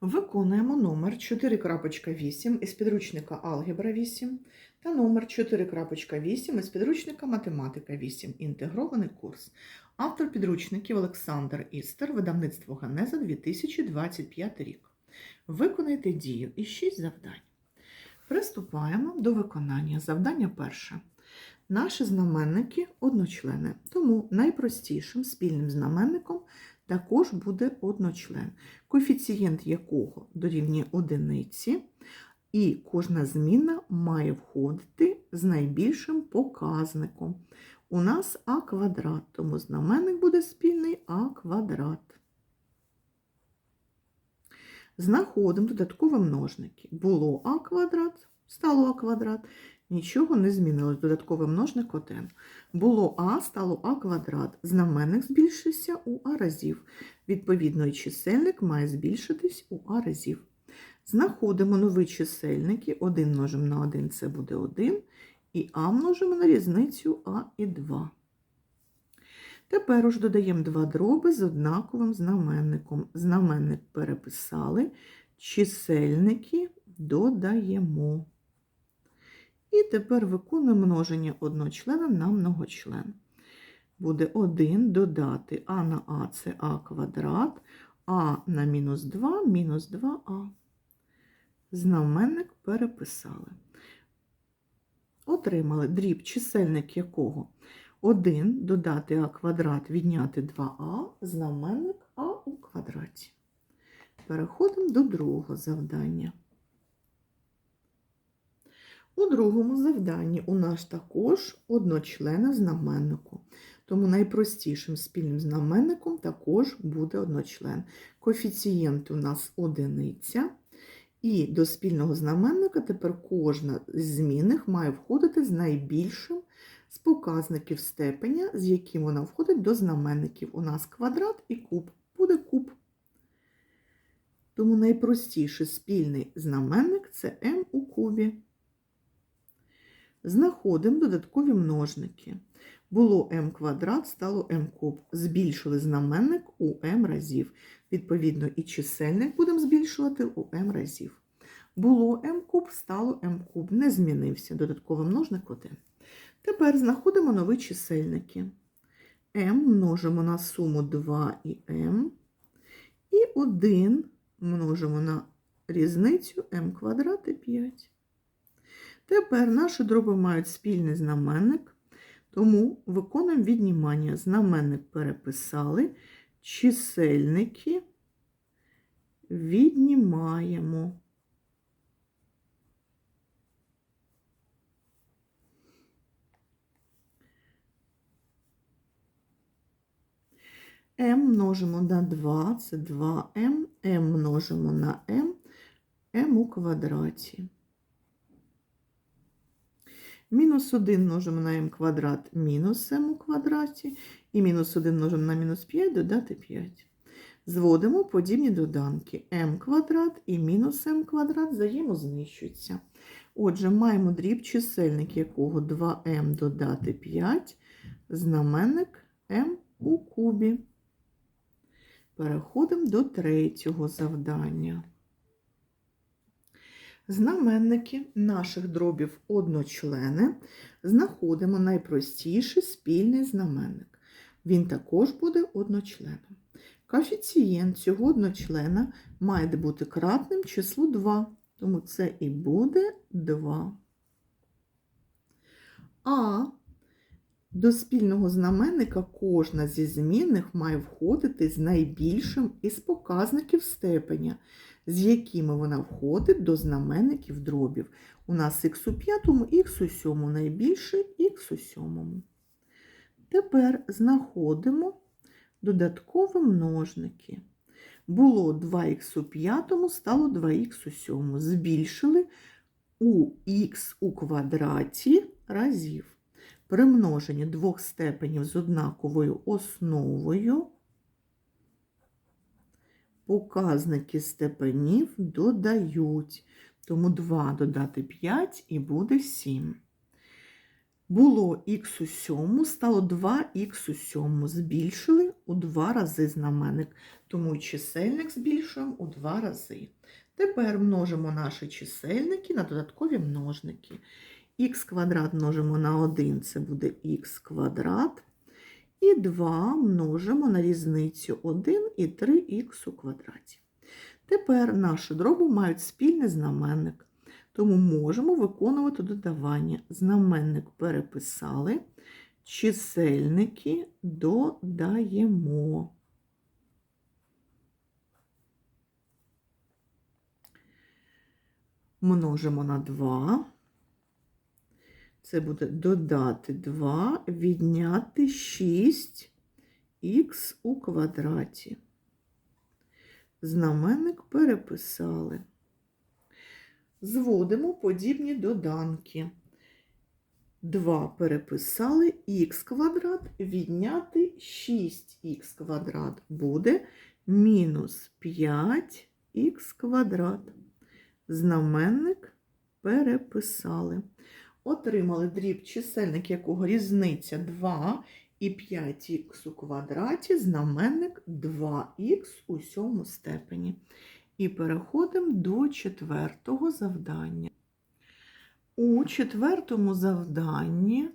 Виконуємо номер 4.8 із підручника Алгебра 8 та номер 4.8 із підручника Математика 8. Інтегрований курс. Автор підручників Олександр Істер, видавництво Ганеза 2025 рік. Виконайте дію і 6 завдань. Приступаємо до виконання. Завдання перше. Наші знаменники одночлени, тому найпростішим спільним знаменником також буде одночлен, коефіцієнт якого дорівнює одиниці, і кожна зміна має входити з найбільшим показником. У нас а квадрат, тому знаменник буде спільний а квадрат. Знаходимо додаткові множники. Було а квадрат, стало а квадрат. Нічого не змінилось. Додатковий множник 1. Було а, стало а квадрат. Знаменник збільшився у а разів. Відповідно, і чисельник має збільшитись у а разів. Знаходимо нові чисельники. 1 множимо на 1 це буде 1. І а множимо на різницю а і 2. Тепер уж додаємо два дроби з однаковим знаменником. Знаменник переписали, чисельники додаємо. І тепер виконуємо множення одночлена на многочлен. Буде 1 додати а на а це а квадрат, а на мінус 2 мінус 2а. Знаменник переписали. Отримали дріб, чисельник якого 1 додати а квадрат, відняти 2а, знаменник а у квадраті. Переходимо до другого завдання. У другому завданні у нас також одночлена знаменнику. Тому найпростішим спільним знаменником також буде одночлен. Коефіцієнт у нас одиниця. І до спільного знаменника тепер кожна з змінних має входити з найбільшим з показників степеня, з яким вона входить до знаменників. У нас квадрат і куб. Буде куб. Тому найпростіший спільний знаменник це m у кубі. Знаходимо додаткові множники. Було m квадрат, стало m куб. Збільшили знаменник у m разів. Відповідно, і чисельник будемо збільшувати у m разів. Було m куб, стало m куб. Не змінився. Додатковий множник 1. Тепер знаходимо нові чисельники. m множимо на суму 2 і m. І 1 множимо на різницю m квадрат і 5. Тепер наші дроби мають спільний знаменник, тому виконуємо віднімання. Знаменник переписали, чисельники віднімаємо. m множимо на 2, це 2m, m множимо на m, m у квадраті. Мінус 1 множимо на m квадрат мінус m у квадраті. І мінус 1 множимо на мінус 5 додати 5. Зводимо подібні доданки. m квадрат і мінус m квадрат взаємознищуються. Отже, маємо дріб чисельник якого 2m додати 5, знаменник m у кубі. Переходимо до третього завдання. Знаменники наших дробів одночлени знаходимо найпростіший спільний знаменник. Він також буде одночленом. Коефіцієнт цього одночлена має бути кратним числу 2, тому це і буде 2. А до спільного знаменника кожна зі змінних має входити з найбільшим із показників степеня, з якими вона входить до знаменників дробів. У нас х у п'ятому, х у сьомому, найбільше х у сьомому. Тепер знаходимо додаткові множники. Було 2х у п'ятому, стало 2х у сьомому. Збільшили у х у квадраті разів. При множенні двох степенів з однаковою основою показники степенів додають. Тому 2 додати 5 і буде 7. Було х у сьому, стало 2х у сьому. Збільшили у два рази знаменник. тому чисельник збільшуємо у два рази. Тепер множимо наші чисельники на додаткові множники. х квадрат множимо на 1, це буде х квадрат. І 2 множимо на різницю 1 і 3х у квадраті. Тепер наші дроби мають спільний знаменник, тому можемо виконувати додавання. Знаменник переписали, чисельники додаємо. Множимо на 2. Це буде додати 2, відняти 6х у квадраті. Знаменник переписали. Зводимо подібні доданки. 2 переписали х квадрат, відняти 6х квадрат буде мінус 5х квадрат. Знаменник переписали. Отримали дріб чисельник, якого різниця 2 і 5х у квадраті, знаменник 2х у сьому степені. І переходимо до четвертого завдання. У четвертому завданні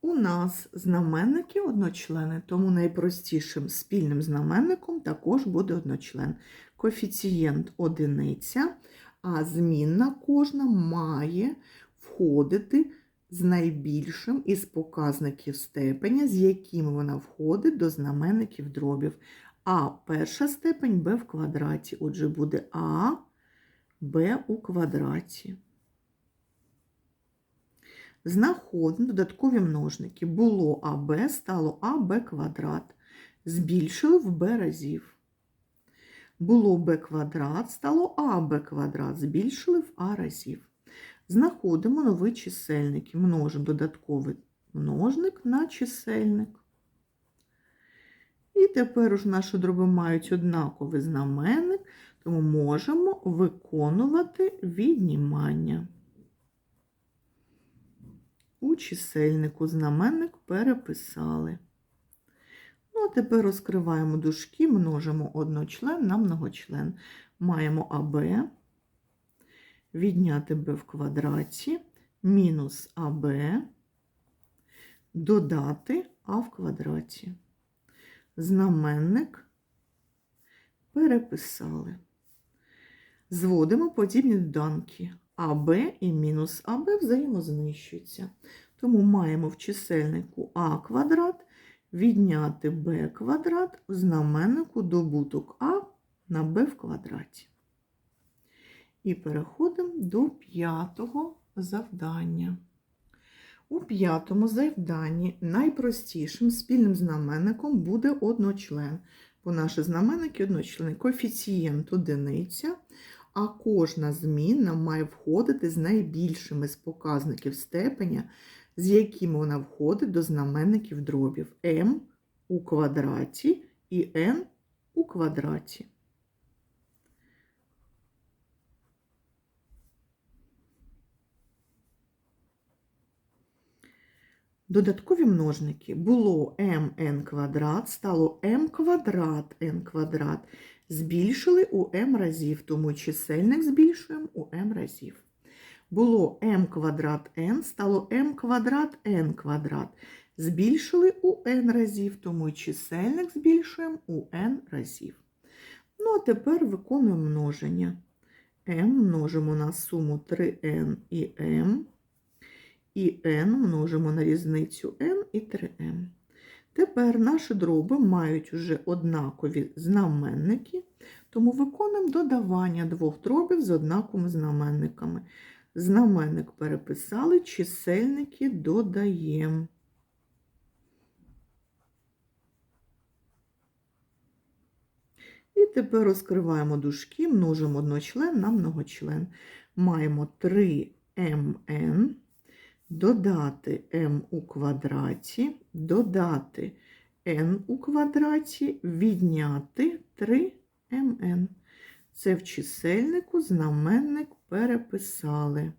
у нас знаменники одночлени, тому найпростішим спільним знаменником також буде одночлен. Коефіцієнт одиниця, а змінна кожна має входити з найбільшим із показників степеня, з якими вона входить до знаменників дробів. А перша степень b в квадраті. Отже, буде А, Б у квадраті. Знаходимо додаткові множники. Було АБ, стало АБ квадрат. Збільшили в b разів. Було b квадрат, стало АБ квадрат. Збільшили в А разів. Знаходимо новий чисельник і множимо додатковий множник на чисельник. І тепер уж наші дроби мають однаковий знаменник, тому можемо виконувати віднімання. У чисельнику знаменник переписали. Ну, а тепер розкриваємо дужки, множимо одночлен на многочлен. Маємо АБ, відняти b в квадраті, мінус АБ, додати А в квадраті. Знаменник переписали. Зводимо подібні доданки. АБ і мінус АБ взаємознищуються. Тому маємо в чисельнику А квадрат відняти Б квадрат в знаменнику добуток А на Б в квадраті. І переходимо до п'ятого завдання. У п'ятому завданні найпростішим спільним знаменником буде одночлен, бо наші знаменники одночлени коефіцієнт одиниця, а кожна змінна має входити з найбільшими з показників степеня, з якими вона входить до знаменників дробів m у квадраті і n у квадраті. Додаткові множники було mn квадрат, стало m квадрат n квадрат. Збільшили у m разів, тому чисельник збільшуємо у m разів. Було m квадрат n, стало m квадрат n квадрат. Збільшили у n разів, тому чисельник збільшуємо у n разів. Ну, а тепер виконуємо множення. m множимо на суму 3n і m і n множимо на різницю n і 3m. Тепер наші дроби мають вже однакові знаменники, тому виконуємо додавання двох дробів з однаковими знаменниками. Знаменник переписали, чисельники додаємо. І тепер розкриваємо дужки, множимо одночлен на многочлен. Маємо 3mn додати m у квадраті, додати n у квадраті, відняти 3mn. Це в чисельнику знаменник переписали.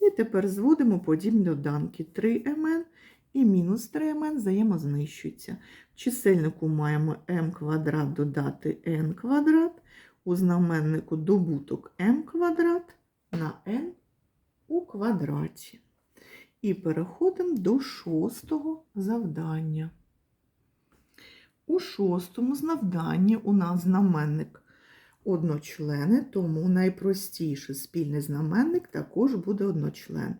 І тепер зводимо подібні доданки 3mn і мінус 3mn взаємознищуються. В чисельнику маємо m квадрат додати n квадрат, у знаменнику добуток m квадрат на n у квадраті. І переходимо до шостого завдання. У шостому завданні у нас знаменник одночлени, тому найпростіший спільний знаменник також буде одночлен,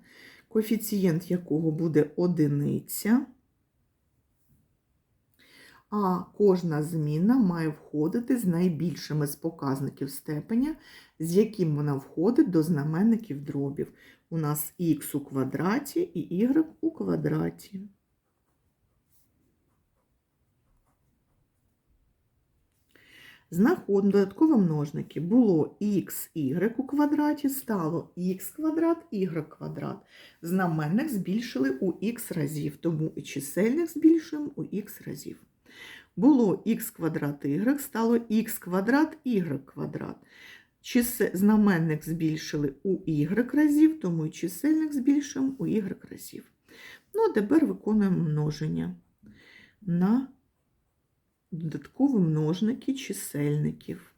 коефіцієнт якого буде одиниця, а кожна зміна має входити з найбільшими з показників степеня, з яким вона входить до знаменників дробів. У нас х у квадраті і y у квадраті. Знаходимо додаткові множники. Було xy у квадраті, стало х квадрат, y квадрат. Знаменник збільшили у х разів, тому і чисельник збільшуємо у х разів. Було х квадрат y, стало х квадрат, y квадрат. Чисе... Знаменник збільшили у y разів, тому і чисельник збільшуємо у y разів. Ну, а тепер виконуємо множення на додаткові множники чисельників.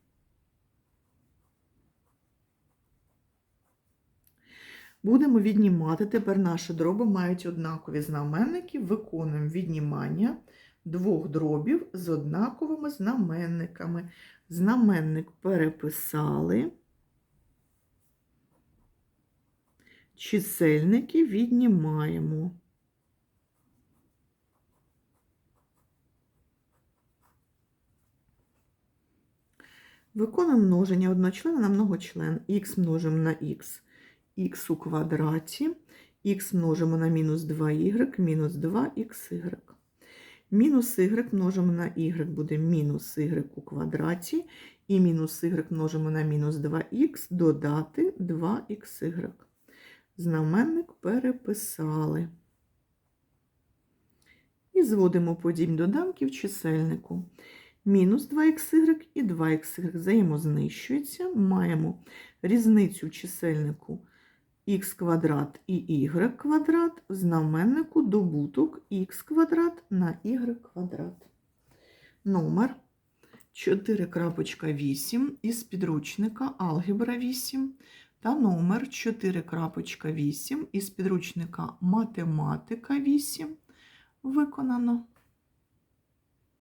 Будемо віднімати. Тепер наші дроби мають однакові знаменники. Виконуємо віднімання двох дробів з однаковими знаменниками. Знаменник переписали. Чисельники віднімаємо. Виконуємо множення одночлена на многочлен. х множимо на х, х у квадраті, х множимо на мінус 2y, мінус 2xy. Мінус y множимо на y буде мінус y у квадраті, і мінус y множимо на мінус 2х, додати 2xy. Знаменник переписали. І зводимо подібні доданки в чисельнику. Мінус 2xy і 2xy взаємознищуються. Маємо різницю в чисельнику х квадрат і y квадрат, в знаменнику добуток х квадрат на y квадрат. Номер 4.8 із підручника Алгебра 8 та номер 4.8 із підручника Математика 8 виконано.